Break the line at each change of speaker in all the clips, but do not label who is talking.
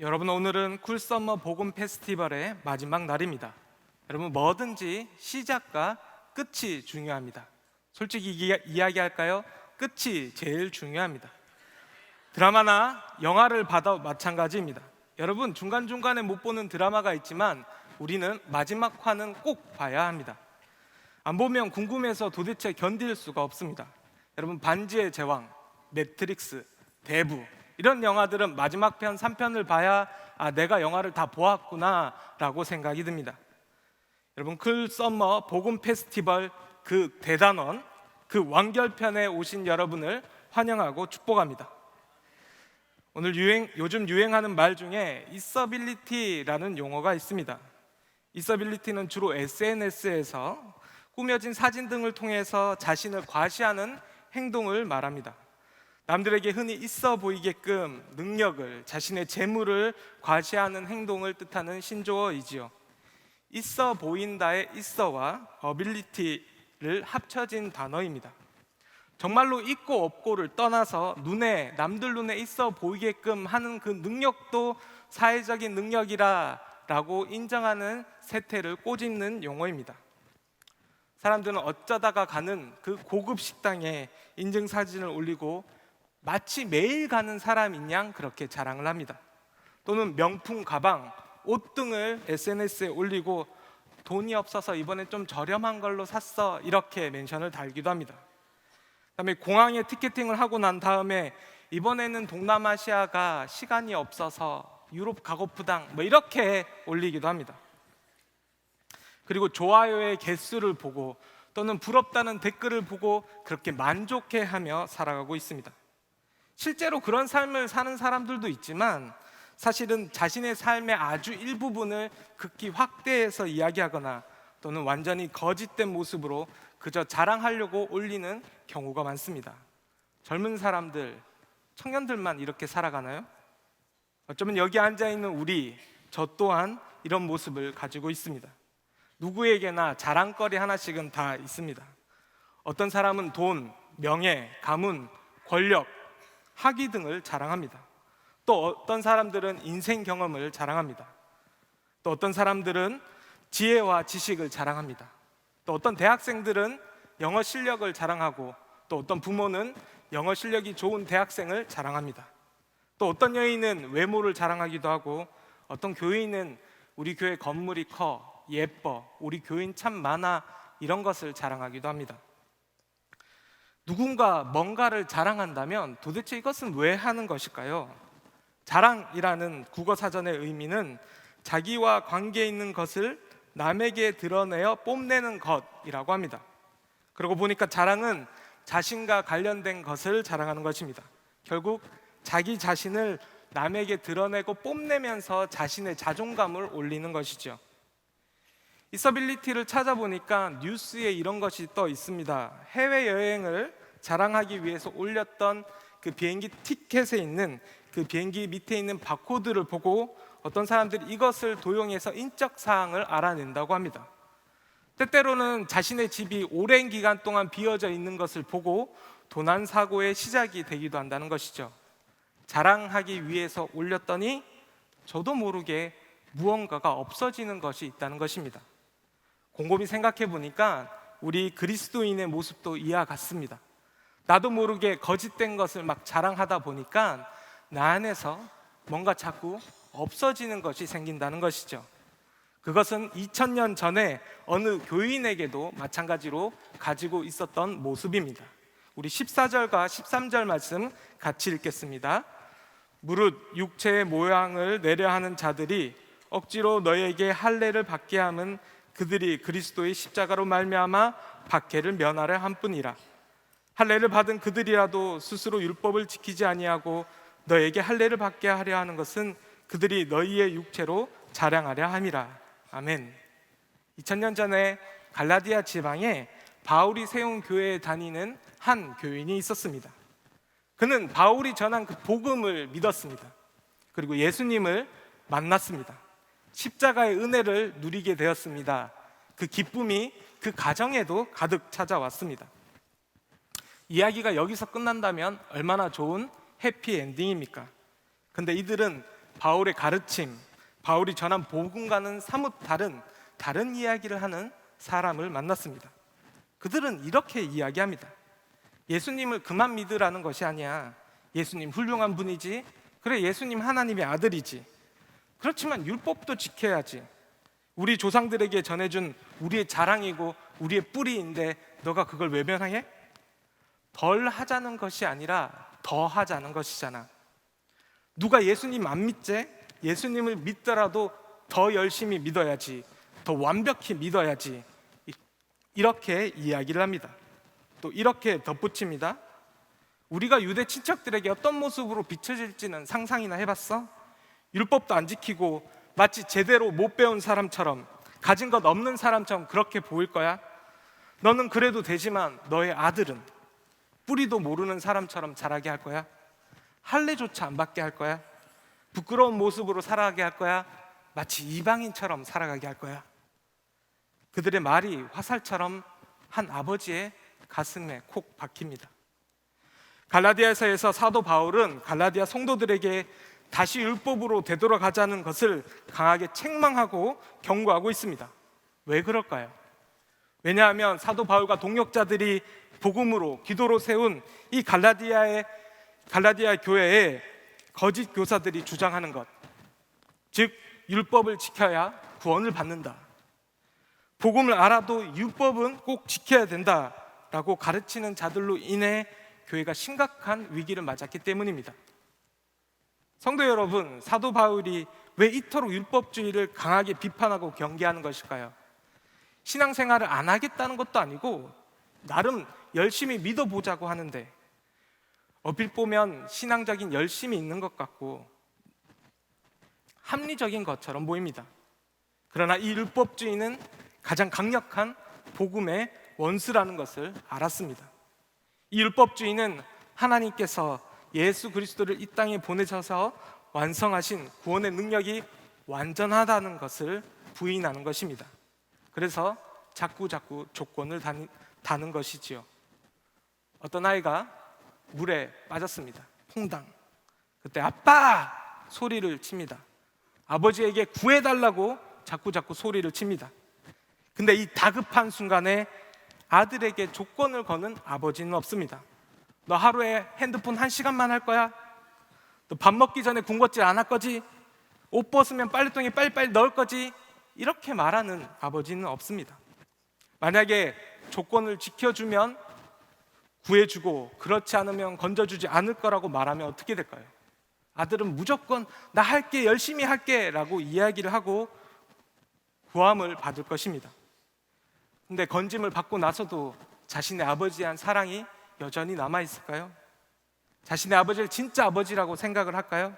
여러분 오늘은 쿨썸머 복음 페스티벌의 마지막 날입니다. 여러분 뭐든지 시작과 끝이 중요합니다. 솔직히 이- 이야기할까요? 끝이 제일 중요합니다. 드라마나 영화를 봐도 마찬가지입니다. 여러분 중간중간에 못 보는 드라마가 있지만 우리는 마지막 화는 꼭 봐야 합니다. 안 보면 궁금해서 도대체 견딜 수가 없습니다. 여러분 반지의 제왕, 매트릭스, 대부 이런 영화들은 마지막 편 3편을 봐야 아 내가 영화를 다 보았구나라고 생각이 듭니다. 여러분 클 썸머 복음 페스티벌 그 대단원 그 완결편에 오신 여러분을 환영하고 축복합니다. 오늘 유행 요즘 유행하는 말 중에 있어빌리티라는 용어가 있습니다. 있어빌리티는 주로 SNS에서 꾸며진 사진 등을 통해서 자신을 과시하는 행동을 말합니다. 남들에게 흔히 있어 보이게끔 능력을 자신의 재물을 과시하는 행동을 뜻하는 신조어이지요. 있어 보인다의 있어와 어빌리티를 합쳐진 단어입니다. 정말로 있고 없고를 떠나서 눈에 남들 눈에 있어 보이게끔 하는 그 능력도 사회적인 능력이라라고 인정하는 세태를 꼬집는 용어입니다. 사람들은 어쩌다가 가는 그 고급 식당에 인증 사진을 올리고 마치 매일 가는 사람인 양 그렇게 자랑을 합니다. 또는 명품 가방, 옷 등을 SNS에 올리고 돈이 없어서 이번엔 좀 저렴한 걸로 샀어 이렇게 멘션을 달기도 합니다. 그다음에 공항에 티켓팅을 하고 난 다음에 이번에는 동남아시아가 시간이 없어서 유럽 가고프당 뭐 이렇게 올리기도 합니다. 그리고 좋아요의 개수를 보고 또는 부럽다는 댓글을 보고 그렇게 만족해하며 살아가고 있습니다. 실제로 그런 삶을 사는 사람들도 있지만 사실은 자신의 삶의 아주 일부분을 극히 확대해서 이야기하거나 또는 완전히 거짓된 모습으로 그저 자랑하려고 올리는 경우가 많습니다. 젊은 사람들, 청년들만 이렇게 살아가나요? 어쩌면 여기 앉아 있는 우리, 저 또한 이런 모습을 가지고 있습니다. 누구에게나 자랑거리 하나씩은 다 있습니다. 어떤 사람은 돈, 명예, 가문, 권력, 학위 등을 자랑합니다. 또 어떤 사람들은 인생 경험을 자랑합니다. 또 어떤 사람들은 지혜와 지식을 자랑합니다. 또 어떤 대학생들은 영어 실력을 자랑하고 또 어떤 부모는 영어 실력이 좋은 대학생을 자랑합니다. 또 어떤 여인은 외모를 자랑하기도 하고 어떤 교인은 우리 교회 건물이 커 예뻐 우리 교인 참 많아 이런 것을 자랑하기도 합니다. 누군가 뭔가를 자랑한다면 도대체 이것은 왜 하는 것일까요? 자랑이라는 국어 사전의 의미는 자기와 관계 있는 것을 남에게 드러내어 뽐내는 것이라고 합니다. 그러고 보니까 자랑은 자신과 관련된 것을 자랑하는 것입니다. 결국 자기 자신을 남에게 드러내고 뽐내면서 자신의 자존감을 올리는 것이죠. 이서빌리티를 찾아보니까 뉴스에 이런 것이 떠 있습니다. 해외 여행을 자랑하기 위해서 올렸던 그 비행기 티켓에 있는 그 비행기 밑에 있는 바코드를 보고 어떤 사람들이 이것을 도용해서 인적 사항을 알아낸다고 합니다. 때때로는 자신의 집이 오랜 기간 동안 비어져 있는 것을 보고 도난 사고의 시작이 되기도 한다는 것이죠. 자랑하기 위해서 올렸더니 저도 모르게 무언가가 없어지는 것이 있다는 것입니다. 곰곰이 생각해 보니까 우리 그리스도인의 모습도 이와 같습니다. 나도 모르게 거짓된 것을 막 자랑하다 보니까 나 안에서 뭔가 자꾸 없어지는 것이 생긴다는 것이죠. 그것은 2000년 전에 어느 교인에게도 마찬가지로 가지고 있었던 모습입니다. 우리 14절과 13절 말씀 같이 읽겠습니다. 무릇 육체의 모양을 내려 하는 자들이 억지로 너에게 할례를 받게 함은 그들이 그리스도의 십자가로 말미암아 박해를 면하려 함뿐이라. 할례를 받은 그들이라도 스스로 율법을 지키지 아니하고 너에게 할례를 받게 하려 하는 것은 그들이 너희의 육체로 자랑하려 함이라. 아멘. 2000년 전에 갈라디아 지방에 바울이 세운 교회에 다니는 한 교인이 있었습니다. 그는 바울이 전한 그 복음을 믿었습니다. 그리고 예수님을 만났습니다. 십자가의 은혜를 누리게 되었습니다. 그 기쁨이 그 가정에도 가득 찾아왔습니다. 이야기가 여기서 끝난다면 얼마나 좋은 해피 엔딩입니까? 근데 이들은 바울의 가르침, 바울이 전한 복음과는 사뭇 다른 다른 이야기를 하는 사람을 만났습니다. 그들은 이렇게 이야기합니다. 예수님을 그만 믿으라는 것이 아니야. 예수님 훌륭한 분이지. 그래, 예수님 하나님의 아들이지. 그렇지만 율법도 지켜야지. 우리 조상들에게 전해준 우리의 자랑이고 우리의 뿌리인데 너가 그걸 외면해? 덜 하자는 것이 아니라 더 하자는 것이잖아. 누가 예수님 안 믿지? 예수님을 믿더라도 더 열심히 믿어야지. 더 완벽히 믿어야지. 이- 이렇게 이야기를 합니다. 또 이렇게 덧붙입니다. 우리가 유대 친척들에게 어떤 모습으로 비춰질지는 상상이나 해봤어? 율법도 안 지키고 마치 제대로 못 배운 사람처럼 가진 것 없는 사람처럼 그렇게 보일 거야? 너는 그래도 되지만 너의 아들은 뿌리도 모르는 사람처럼 자라게 할 거야? 할례조차 안 받게 할 거야? 부끄러운 모습으로 살아가게 할 거야? 마치 이방인처럼 살아가게 할 거야? 그들의 말이 화살처럼 한 아버지의 가슴에 콕 박힙니다. 갈라디아서에서 사도 바울은 갈라디아 성도들에게 다시 율법으로 되돌아가자는 것을 강하게 책망하고 경고하고 있습니다. 왜 그럴까요? 왜냐하면 사도 바울과 동역자들이 복음으로 기도로 세운 이 갈라디아의 갈라디아 교회에 거짓 교사들이 주장하는 것, 즉 율법을 지켜야 구원을 받는다. 복음을 알아도 율법은 꼭 지켜야 된다라고 가르치는 자들로 인해 교회가 심각한 위기를 맞았기 때문입니다. 성도 여러분, 사도 바울이 왜 이토록 율법주의를 강하게 비판하고 경계하는 것일까요? 신앙생활을 안 하겠다는 것도 아니고 나름 열심히 믿어보자고 하는데 어필 보면 신앙적인 열심이 있는 것 같고 합리적인 것처럼 보입니다. 그러나 이 율법주의는 가장 강력한 복음의 원수라는 것을 알았습니다. 이 율법주의는 하나님께서 예수 그리스도를 이 땅에 보내셔서 완성하신 구원의 능력이 완전하다는 것을 부인하는 것입니다. 그래서 자꾸 자꾸 조건을 다는 것이지요. 어떤 아이가 물에 빠졌습니다. 퐁당. 그때 아빠 소리를 칩니다. 아버지에게 구해달라고 자꾸 자꾸 소리를 칩니다. 근데 이 다급한 순간에 아들에게 조건을 거는 아버지는 없습니다. 너 하루에 핸드폰 한 시간만 할 거야? 너 밥 먹기 전에 군것질 안 할 거지? 옷 벗으면 빨래통에 빨리빨리 넣을 거지? 이렇게 말하는 아버지는 없습니다. 만약에 조건을 지켜주면 구해주고 그렇지 않으면 건져주지 않을 거라고 말하면 어떻게 될까요? 아들은 무조건 나 할게 열심히 할게 라고 이야기를 하고 구함을 받을 것입니다. 근데 건짐을 받고 나서도 자신의 아버지에 대한 사랑이 여전히 남아 있을까요? 자신의 아버지를 진짜 아버지라고 생각을 할까요?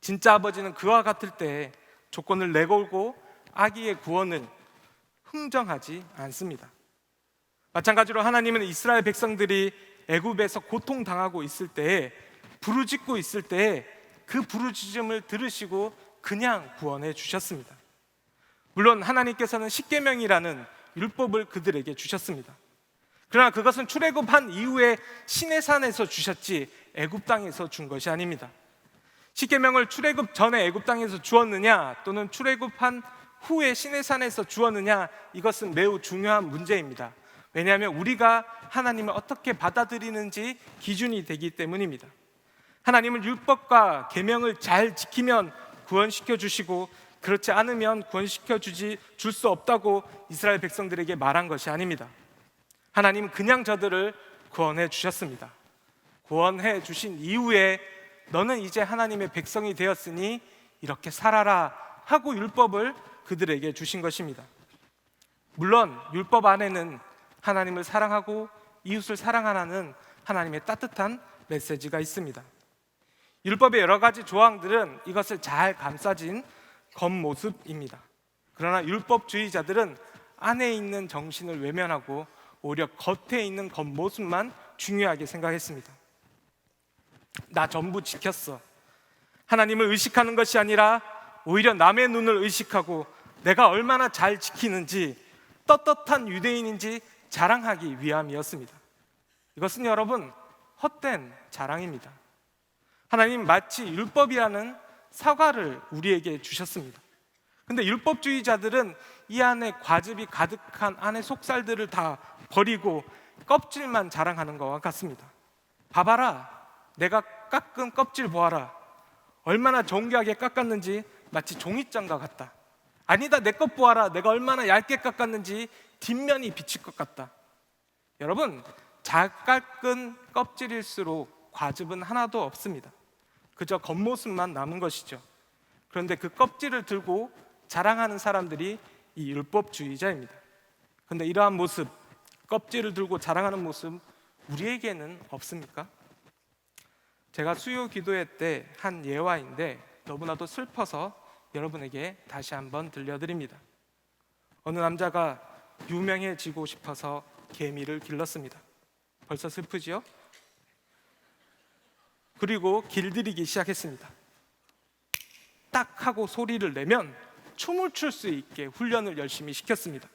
진짜 아버지는 그와 같을 때 조건을 내걸고 아기의 구원을 흥정하지 않습니다. 마찬가지로 하나님은 이스라엘 백성들이 애굽에서 고통 당하고 있을 때에 부르짖고 있을 때에 그 부르짖음을 들으시고 그냥 구원해 주셨습니다. 물론 하나님께서는 십계명이라는 율법을 그들에게 주셨습니다. 그러나 그것은 출애굽한 이후에 시내산에서 주셨지 애굽 땅에서 준 것이 아닙니다. 십계명을 출애굽 전에 애굽 땅에서 주었느냐 또는 출애굽한 후에 시내산에서 주었느냐 이것은 매우 중요한 문제입니다. 왜냐하면 우리가 하나님을 어떻게 받아들이는지 기준이 되기 때문입니다. 하나님은 율법과 계명을 잘 지키면 구원시켜 주시고 그렇지 않으면 구원시켜 주지 줄 수 없다고 이스라엘 백성들에게 말한 것이 아닙니다. 하나님은 그냥 저들을 구원해 주셨습니다. 구원해 주신 이후에 너는 이제 하나님의 백성이 되었으니 이렇게 살아라 하고 율법을 그들에게 주신 것입니다. 물론 율법 안에는 하나님을 사랑하고 이웃을 사랑하라는 하나님의 따뜻한 메시지가 있습니다. 율법의 여러 가지 조항들은 이것을 잘 감싸진 겉모습입니다. 그러나 율법주의자들은 안에 있는 정신을 외면하고 오히려 겉에 있는 겉모습만 중요하게 생각했습니다. 나 전부 지켰어. 하나님을 의식하는 것이 아니라 오히려 남의 눈을 의식하고 내가 얼마나 잘 지키는지 떳떳한 유대인인지 자랑하기 위함이었습니다. 이것은 여러분 헛된 자랑입니다. 하나님 마치 율법이라는 사과를 우리에게 주셨습니다. 근데 율법주의자들은 이 안에 과즙이 가득한 안에 속살들을 다 버리고 껍질만 자랑하는 것과 같습니다. 봐봐라, 내가 깎은 껍질 보아라. 얼마나 정교하게 깎았는지 마치 종이장과 같다. 아니다, 내 것 보아라. 내가 얼마나 얇게 깎았는지 뒷면이 비칠 것 같다. 여러분, 잘 깎은 껍질일수록 과즙은 하나도 없습니다. 그저 겉모습만 남은 것이죠. 그런데 그 껍질을 들고 자랑하는 사람들이 이 율법주의자입니다. 근데 이러한 모습, 껍질을 들고 자랑하는 모습 우리에게는 없습니까? 제가 수요 기도회 때 한 예화인데 너무나도 슬퍼서 여러분에게 다시 한번 들려드립니다. 어느 남자가 유명해지고 싶어서 개미를 길렀습니다. 벌써 슬프지요? 그리고 길들이기 시작했습니다. 딱 하고 소리를 내면 춤을 출 수 있게 훈련을 열심히 시켰습니다.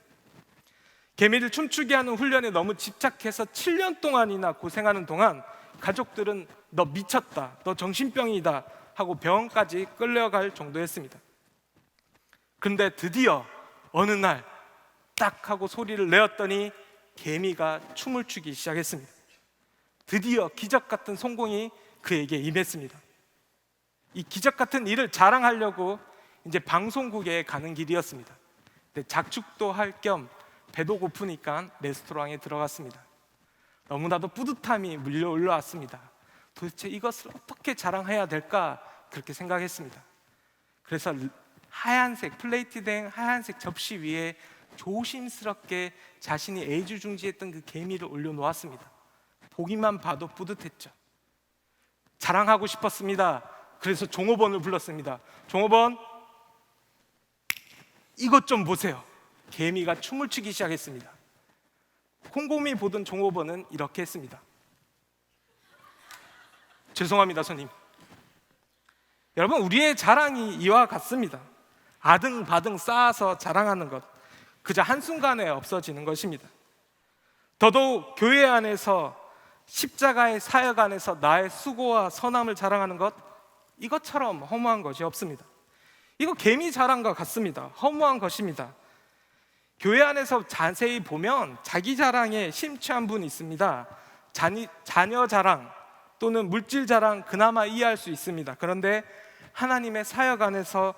개미를 춤추게 하는 훈련에 너무 집착해서 7년 동안이나 고생하는 동안 가족들은 너 미쳤다, 너 정신병이다 하고 병원까지 끌려갈 정도였습니다. 근데 드디어 어느 날 딱 하고 소리를 내었더니 개미가 춤을 추기 시작했습니다. 드디어 기적 같은 성공이 그에게 임했습니다. 이 기적 같은 일을 자랑하려고 이제 방송국에 가는 길이었습니다. 근데 작축도 할 겸 배도 고프니까 레스토랑에 들어갔습니다. 너무나도 뿌듯함이 밀려 올라왔습니다. 도대체 이것을 어떻게 자랑해야 될까 그렇게 생각했습니다. 그래서 하얀색 플레이트된 하얀색 접시 위에 조심스럽게 자신이 애지중지했던 그 개미를 올려놓았습니다. 보기만 봐도 뿌듯했죠. 자랑하고 싶었습니다. 그래서 종업원을 불렀습니다. 종업원, 이것 좀 보세요. 개미가 춤을 추기 시작했습니다. 콩고미 보던 종업원은 이렇게 했습니다. 죄송합니다, 손님. 여러분, 우리의 자랑이 이와 같습니다. 아등바등 쌓아서 자랑하는 것, 그저 한순간에 없어지는 것입니다. 더더욱 교회 안에서 십자가의 사역 안에서 나의 수고와 선함을 자랑하는 것, 이것처럼 허무한 것이 없습니다. 이거 개미 자랑과 같습니다. 허무한 것입니다. 교회 안에서 자세히 보면 자기 자랑에 심취한 분이 있습니다. 자니, 자녀 자랑 또는 물질 자랑 그나마 이해할 수 있습니다. 그런데 하나님의 사역 안에서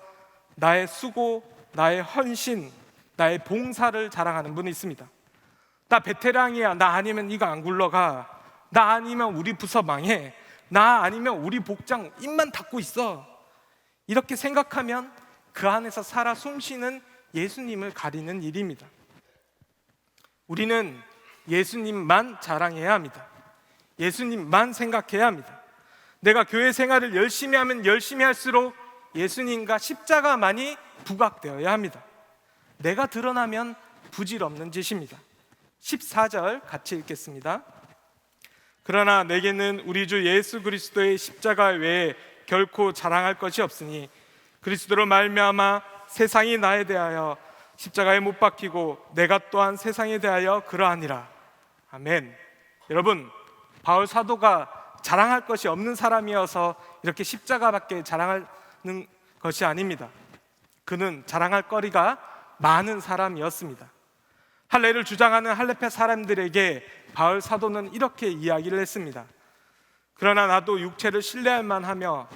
나의 수고, 나의 헌신, 나의 봉사를 자랑하는 분이 있습니다. 나 베테랑이야. 나 아니면 이거 안 굴러가. 나 아니면 우리 부서 망해. 나 아니면 우리 복장 입만 닫고 있어. 이렇게 생각하면 그 안에서 살아 숨쉬는 예수님을 가리는 일입니다. 우리는 예수님만 자랑해야 합니다. 예수님만 생각해야 합니다. 내가 교회 생활을 열심히 하면 열심히 할수록 예수님과 십자가만이 부각되어야 합니다. 내가 드러나면 부질없는 짓입니다. 14절 같이 읽겠습니다. 그러나 내게는 우리 주 예수 그리스도의 십자가 외에 결코 자랑할 것이 없으니 그리스도로 말미암아 세상이 나에 대하여 십자가에 못 박히고 내가 또한 세상에 대하여 그러하니라. 아멘. 여러분, 바울 사도가 자랑할 것이 없는 사람이어서 이렇게 십자가밖에 자랑하는 것이 아닙니다. 그는 자랑할 거리가 많은 사람이었습니다. 할례를 주장하는 할례파 사람들에게 바울 사도는 이렇게 이야기를 했습니다. 그러나 나도 육체를 신뢰할 만하며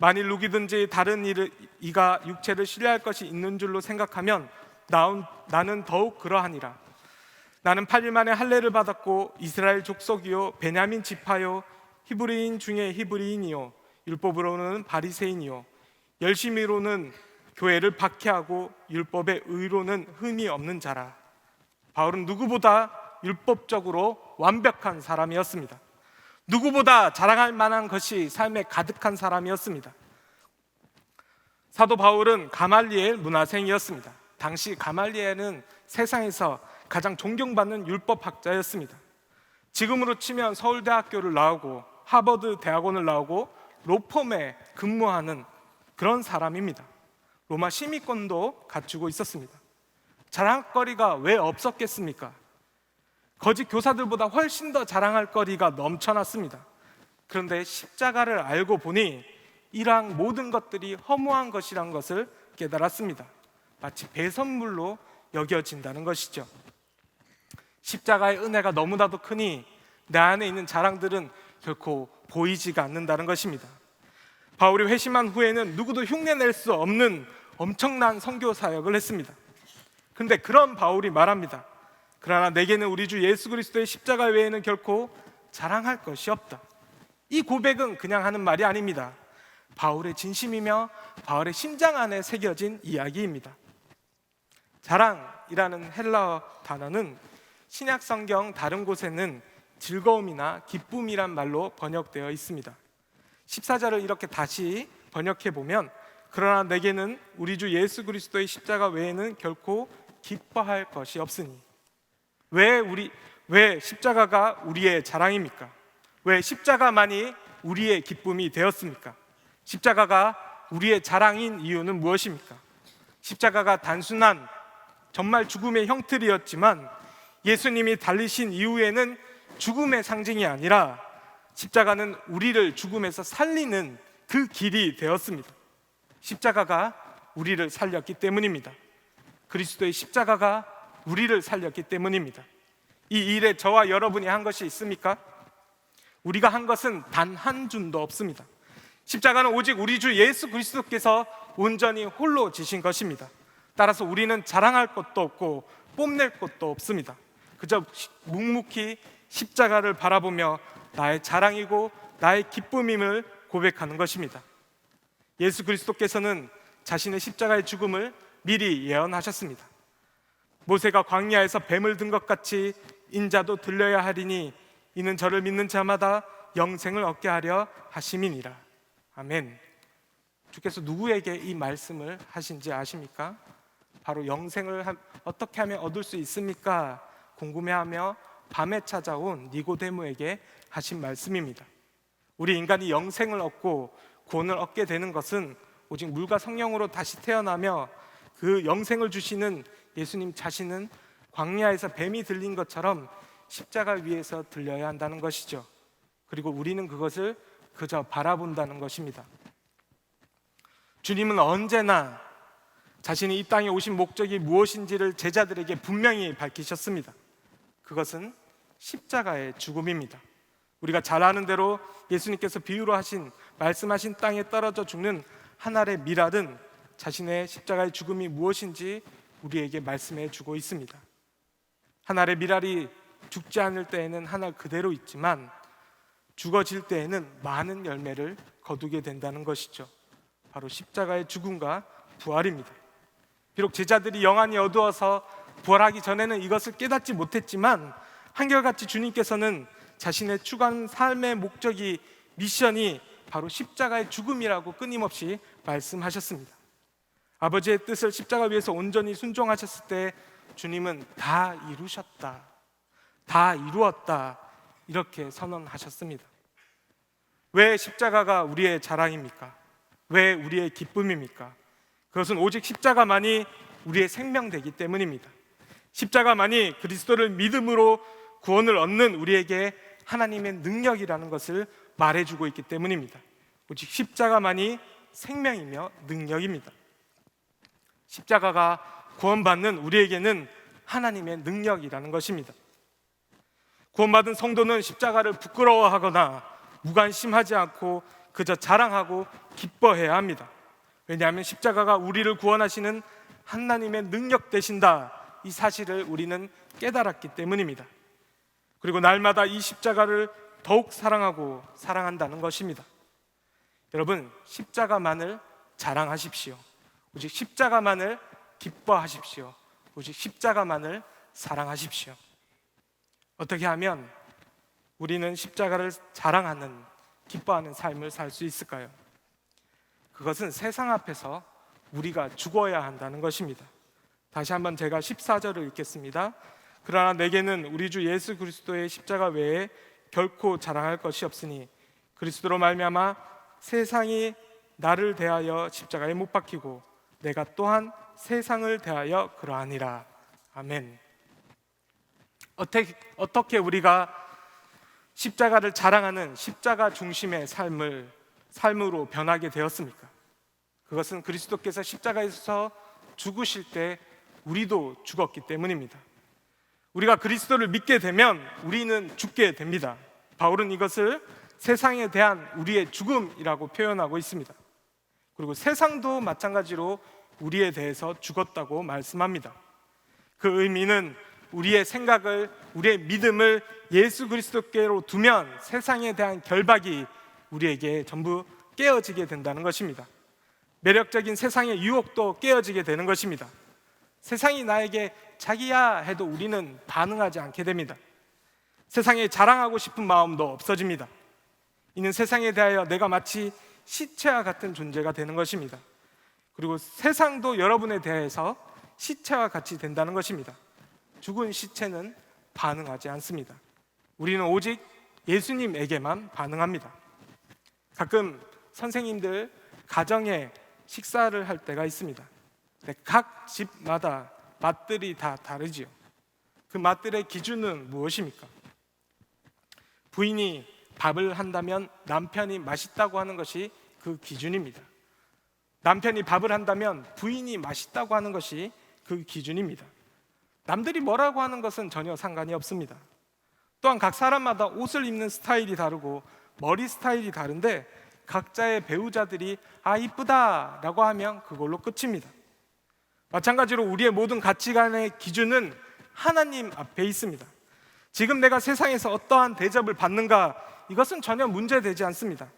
만일 누구든지 다른 이를, 이가 육체를 신뢰할 것이 있는 줄로 생각하면 나온, 나는 더욱 그러하니라. 나는 8일 만에 할례를 받았고 이스라엘 족속이요 베냐민 지파요 히브리인 중에 히브리인이요 율법으로는 바리새인이요 열심히로는 교회를 박해하고 율법의 의로는 흠이 없는 자라. 바울은 누구보다 율법적으로 완벽한 사람이었습니다. 누구보다 자랑할 만한 것이 삶에 가득한 사람이었습니다. 사도 바울은 가말리엘 문화생이었습니다. 당시 가말리엘은 세상에서 가장 존경받는 율법학자였습니다. 지금으로 치면 서울대학교를 나오고 하버드 대학원을 나오고 로펌에 근무하는 그런 사람입니다. 로마 시민권도 갖추고 있었습니다. 자랑거리가 왜 없었겠습니까? 거짓 교사들보다 훨씬 더 자랑할 거리가 넘쳐났습니다. 그런데 십자가를 알고 보니 이러한 모든 것들이 허무한 것이란 것을 깨달았습니다. 마치 배선물로 여겨진다는 것이죠. 십자가의 은혜가 너무나도 크니 내 안에 있는 자랑들은 결코 보이지가 않는다는 것입니다. 바울이 회심한 후에는 누구도 흉내낼 수 없는 엄청난 선교 사역을 했습니다. 그런데 그런 바울이 말합니다. 그러나 내게는 우리 주 예수 그리스도의 십자가 외에는 결코 자랑할 것이 없다. 이 고백은 그냥 하는 말이 아닙니다. 바울의 진심이며 바울의 심장 안에 새겨진 이야기입니다. 자랑이라는 헬라어 단어는 신약 성경 다른 곳에는 즐거움이나 기쁨이란 말로 번역되어 있습니다. 14절을 이렇게 다시 번역해 보면 그러나 내게는 우리 주 예수 그리스도의 십자가 외에는 결코 기뻐할 것이 없으니 왜 우리 왜 십자가가 우리의 자랑입니까? 왜 십자가만이 우리의 기쁨이 되었습니까? 십자가가 우리의 자랑인 이유는 무엇입니까? 십자가가 단순한 정말 죽음의 형틀이었지만 예수님이 달리신 이후에는 죽음의 상징이 아니라 십자가는 우리를 죽음에서 살리는 그 길이 되었습니다. 십자가가 우리를 살렸기 때문입니다. 그리스도의 십자가가 우리를 살렸기 때문입니다. 이 일에 저와 여러분이 한 것이 있습니까? 우리가 한 것은 단 한 줌도 없습니다. 십자가는 오직 우리 주 예수 그리스도께서 온전히 홀로 지신 것입니다. 따라서 우리는 자랑할 것도 없고 뽐낼 것도 없습니다. 그저 묵묵히 십자가를 바라보며 나의 자랑이고 나의 기쁨임을 고백하는 것입니다. 예수 그리스도께서는 자신의 십자가의 죽음을 미리 예언하셨습니다. 모세가 광야에서 뱀을 든 것 같이 인자도 들려야 하리니 이는 저를 믿는 자마다 영생을 얻게 하려 하심이니라. 아멘. 주께서 누구에게 이 말씀을 하신지 아십니까? 바로 영생을 하- 어떻게 하면 얻을 수 있습니까? 궁금해하며 밤에 찾아온 니고데모에게 하신 말씀입니다. 우리 인간이 영생을 얻고 구원을 얻게 되는 것은 오직 물과 성령으로 다시 태어나며 그 영생을 주시는 예수님 자신은 광야에서 뱀이 들린 것처럼 십자가 위에서 들려야 한다는 것이죠. 그리고 우리는 그것을 그저 바라본다는 것입니다. 주님은 언제나 자신이 이 땅에 오신 목적이 무엇인지를 제자들에게 분명히 밝히셨습니다. 그것은 십자가의 죽음입니다. 우리가 잘 아는 대로 예수님께서 비유로 하신 말씀하신 땅에 떨어져 죽는 한 알의 미랄은 자신의 십자가의 죽음이 무엇인지 우리에게 말씀해 주고 있습니다. 한 알의 미랄이 죽지 않을 때에는 한알 그대로 있지만 죽어질 때에는 많은 열매를 거두게 된다는 것이죠. 바로 십자가의 죽음과 부활입니다. 비록 제자들이 영안이 어두워서 부활하기 전에는 이것을 깨닫지 못했지만 한결같이 주님께서는 자신의 추간 삶의 목적이 미션이 바로 십자가의 죽음이라고 끊임없이 말씀하셨습니다. 아버지의 뜻을 십자가 위에서 온전히 순종하셨을 때 주님은 다 이루셨다. 다 이루었다. 이렇게 선언하셨습니다. 왜 십자가가 우리의 자랑입니까? 왜 우리의 기쁨입니까? 그것은 오직 십자가만이 우리의 생명되기 때문입니다. 십자가만이 그리스도를 믿음으로 구원을 얻는 우리에게 하나님의 능력이라는 것을 말해주고 있기 때문입니다. 오직 십자가만이 생명이며 능력입니다. 십자가가 구원받는 우리에게는 하나님의 능력이라는 것입니다. 구원받은 성도는 십자가를 부끄러워하거나 무관심하지 않고 그저 자랑하고 기뻐해야 합니다. 왜냐하면 십자가가 우리를 구원하시는 하나님의 능력 되신다. 이 사실을 우리는 깨달았기 때문입니다. 그리고 날마다 이 십자가를 더욱 사랑하고 사랑한다는 것입니다. 여러분, 십자가만을 자랑하십시오. 오직 십자가만을 기뻐하십시오. 오직 십자가만을 사랑하십시오. 어떻게 하면 우리는 십자가를 자랑하는 기뻐하는 삶을 살 수 있을까요? 그것은 세상 앞에서 우리가 죽어야 한다는 것입니다. 다시 한번 제가 14절을 읽겠습니다. 그러나 내게는 우리 주 예수 그리스도의 십자가 외에 결코 자랑할 것이 없으니 그리스도로 말미암아 세상이 나를 대하여 십자가에 못 박히고 내가 또한 세상을 대하여 그러하니라. 아멘. 어떻게 어떻게 우리가 십자가를 자랑하는 십자가 중심의 삶을 삶으로 변하게 되었습니까? 그것은 그리스도께서 십자가에서 죽으실 때 우리도 죽었기 때문입니다. 우리가 그리스도를 믿게 되면 우리는 죽게 됩니다. 바울은 이것을 세상에 대한 우리의 죽음이라고 표현하고 있습니다. 그리고 세상도 마찬가지로 우리에 대해서 죽었다고 말씀합니다. 그 의미는 우리의 생각을, 우리의 믿음을 예수 그리스도께로 두면 세상에 대한 결박이 우리에게 전부 깨어지게 된다는 것입니다. 매력적인 세상의 유혹도 깨어지게 되는 것입니다. 세상이 나에게 자기야 해도 우리는 반응하지 않게 됩니다. 세상에 자랑하고 싶은 마음도 없어집니다. 이는 세상에 대하여 내가 마치 시체와 같은 존재가 되는 것입니다. 그리고 세상도 여러분에 대해서 시체와 같이 된다는 것입니다. 죽은 시체는 반응하지 않습니다. 우리는 오직 예수님에게만 반응합니다. 가끔 선생님들 가정에 식사를 할 때가 있습니다. 각 집마다 맛들이 다 다르지요. 그 맛들의 기준은 무엇입니까? 부인이 밥을 한다면 남편이 맛있다고 하는 것이 그 기준입니다. 남편이 밥을 한다면 부인이 맛있다고 하는 것이 그 기준입니다. 남들이 뭐라고 하는 것은 전혀 상관이 없습니다. 또한 각 사람마다 옷을 입는 스타일이 다르고 머리 스타일이 다른데 각자의 배우자들이 아 이쁘다라고 하면 그걸로 끝입니다. 마찬가지로 우리의 모든 가치관의 기준은 하나님 앞에 있습니다. 지금 내가 세상에서 어떠한 대접을 받는가 이것은 전혀 문제되지 않습니다.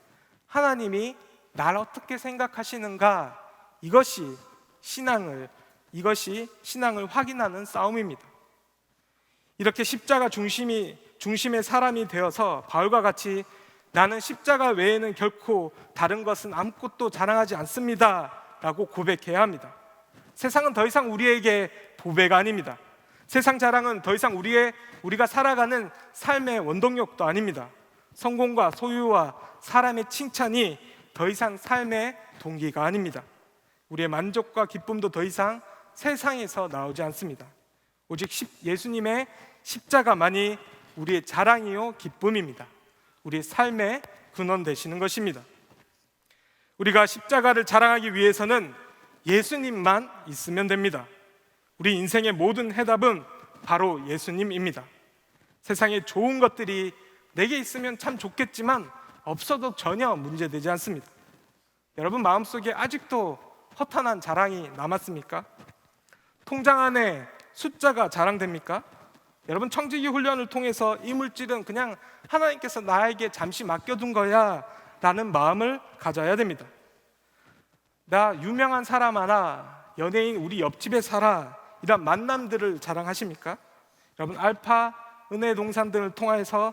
하나님이 나를 어떻게 생각하시는가 이것이 신앙을 이것이 신앙을 확인하는 싸움입니다. 이렇게 십자가 중심이 중심의 사람이 되어서 바울과 같이 나는 십자가 외에는 결코 다른 것은 아무것도 자랑하지 않습니다라고 고백해야 합니다. 세상은 더 이상 우리에게 보배가 아닙니다. 세상 자랑은 더 이상 우리의 우리가 살아가는 삶의 원동력도 아닙니다. 성공과 소유와 사람의 칭찬이 더 이상 삶의 동기가 아닙니다. 우리의 만족과 기쁨도 더 이상 세상에서 나오지 않습니다. 오직 예수님의 십자가만이 우리의 자랑이요 기쁨입니다. 우리의 삶의 근원 되시는 것입니다. 우리가 십자가를 자랑하기 위해서는 예수님만 있으면 됩니다. 우리 인생의 모든 해답은 바로 예수님입니다. 세상에 좋은 것들이 내게 있으면 참 좋겠지만 없어도 전혀 문제되지 않습니다. 여러분 마음속에 아직도 허탄한 자랑이 남았습니까? 통장 안에 숫자가 자랑됩니까? 여러분 청지기 훈련을 통해서 이 물질은 그냥 하나님께서 나에게 잠시 맡겨둔 거야 라는 마음을 가져야 됩니다. 나 유명한 사람 하나, 연예인 우리 옆집에 살아 이런 만남들을 자랑하십니까? 여러분 알파 은혜 동산들을 통해서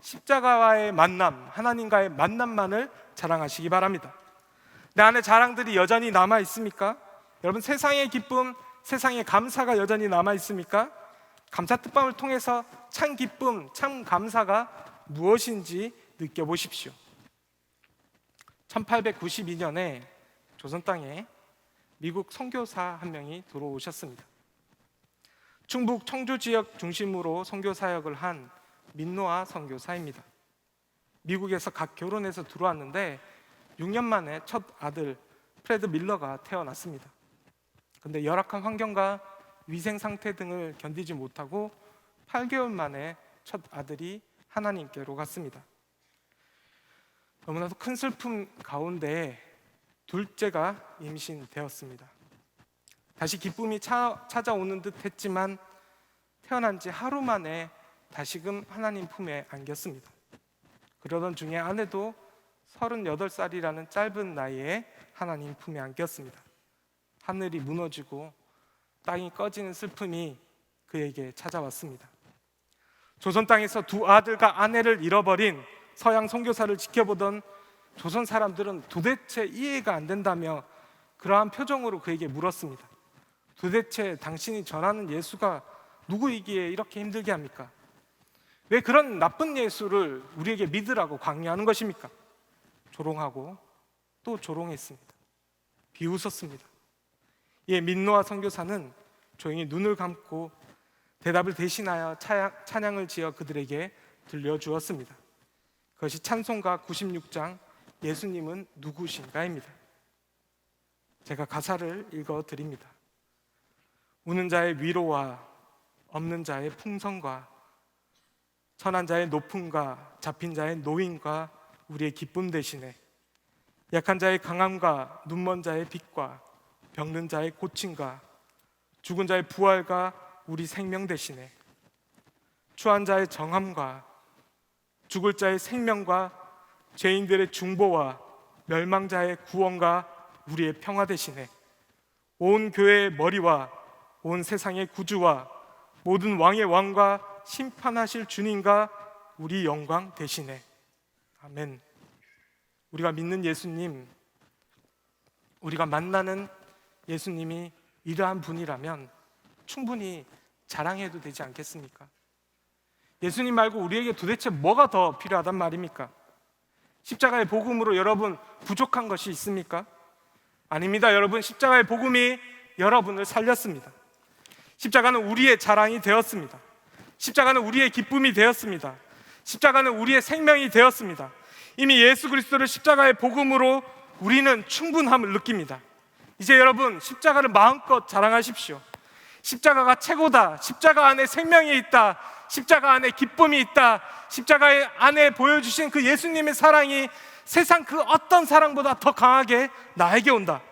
십자가와의 만남, 하나님과의 만남만을 자랑하시기 바랍니다. 내 안에 자랑들이 여전히 남아 있습니까? 여러분 세상의 기쁨, 세상의 감사가 여전히 남아 있습니까? 감사 특방을 통해서 참 기쁨, 참 감사가 무엇인지 느껴보십시오. 1892년에 조선 땅에 미국 선교사 한 명이 들어오셨습니다. 충북 청주 지역 중심으로 선교 사역을 한 민노아 선교사입니다. 미국에서 각 결혼해서 들어왔는데 6년 만에 첫 아들 프레드 밀러가 태어났습니다. 근데 열악한 환경과 위생 상태 등을 견디지 못하고 8개월 만에 첫 아들이 하나님께로 갔습니다. 너무나도 큰 슬픔 가운데 둘째가 임신되었습니다. 다시 기쁨이 차, 찾아오는 듯 했지만 태어난 지 하루 만에 다시금 하나님 품에 안겼습니다. 그러던 중에 아내도 38살이라는 짧은 나이에 하나님 품에 안겼습니다. 하늘이 무너지고 땅이 꺼지는 슬픔이 그에게 찾아왔습니다. 조선 땅에서 두 아들과 아내를 잃어버린 서양 선교사를 지켜보던 조선 사람들은 도대체 이해가 안 된다며 그러한 표정으로 그에게 물었습니다. 도대체 당신이 전하는 예수가 누구이기에 이렇게 힘들게 합니까? 왜 그런 나쁜 예수를 우리에게 믿으라고 강요하는 것입니까? 조롱하고 또 조롱했습니다. 비웃었습니다. 예, 민노아 선교사는 조용히 눈을 감고 대답을 대신하여 찬양, 을 지어 그들에게 들려주었습니다. 그것이 찬송가 96장 예수님은 누구신가입니다. 제가 가사를 읽어 드립니다. 우는 자의 위로와 없는 자의 풍성과 천한 자의 높음과 잡힌 자의 노임과 우리의 기쁨 대신에 약한 자의 강함과 눈먼 자의 빛과 병든 자의 고침과 죽은 자의 부활과 우리 생명 대신에 추한 자의 정함과 죽을 자의 생명과 죄인들의 중보와 멸망자의 구원과 우리의 평화 대신에 온 교회의 머리와 온 세상의 구주와 모든 왕의 왕과 심판하실 주님과 우리 영광 대신에 아멘. 우리가 믿는 예수님, 우리가 만나는 예수님이 이러한 분이라면 충분히 자랑해도 되지 않겠습니까? 예수님 말고 우리에게 도대체 뭐가 더 필요하단 말입니까? 십자가의 복음으로 여러분 부족한 것이 있습니까? 아닙니다. 여러분 십자가의 복음이 여러분을 살렸습니다. 십자가는 우리의 자랑이 되었습니다. 십자가는 우리의 기쁨이 되었습니다. 십자가는 우리의 생명이 되었습니다. 이미 예수 그리스도를 십자가의 복음으로 우리는 충분함을 느낍니다. 이제 여러분 십자가를 마음껏 자랑하십시오. 십자가가 최고다. 십자가 안에 생명이 있다. 십자가 안에 기쁨이 있다. 십자가 안에 보여주신 그 예수님의 사랑이 세상 그 어떤 사랑보다 더 강하게 나에게 온다.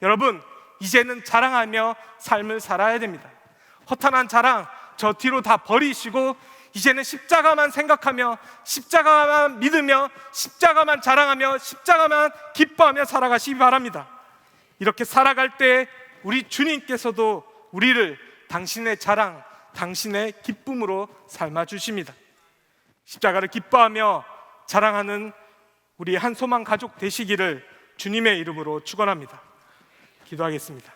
여러분, 이제는 자랑하며 삶을 살아야 됩니다. 허탄한 자랑 저 뒤로 다 버리시고 이제는 십자가만 생각하며 십자가만 믿으며 십자가만 자랑하며 십자가만 기뻐하며 살아가시기 바랍니다. 이렇게 살아갈 때 우리 주님께서도 우리를 당신의 자랑, 당신의 기쁨으로 삶아 주십니다. 십자가를 기뻐하며 자랑하는 우리 한 소망 가족 되시기를 주님의 이름으로 축원합니다. 기도하겠습니다.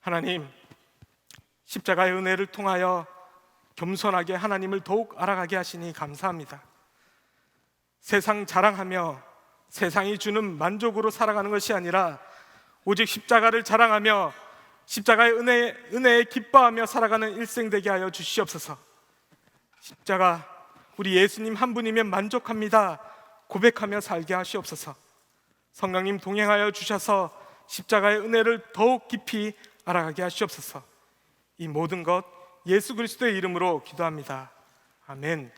하나님, 십자가의 은혜를 통하여 겸손하게 하나님을 더욱 알아가게 하시니 감사합니다. 세상 자랑하며 세상이 주는 만족으로 살아가는 것이 아니라 오직 십자가를 자랑하며 십자가의 은혜, 은혜에 기뻐하며 살아가는 일생 되게 하여 주시옵소서. 십자가 우리 예수님 한 분이면 만족합니다. 고백하며 살게 하시옵소서. 성령님 동행하여 주셔서 십자가의 은혜를 더욱 깊이 알아가게 하시옵소서. 이 모든 것 예수 그리스도의 이름으로 기도합니다. 아멘.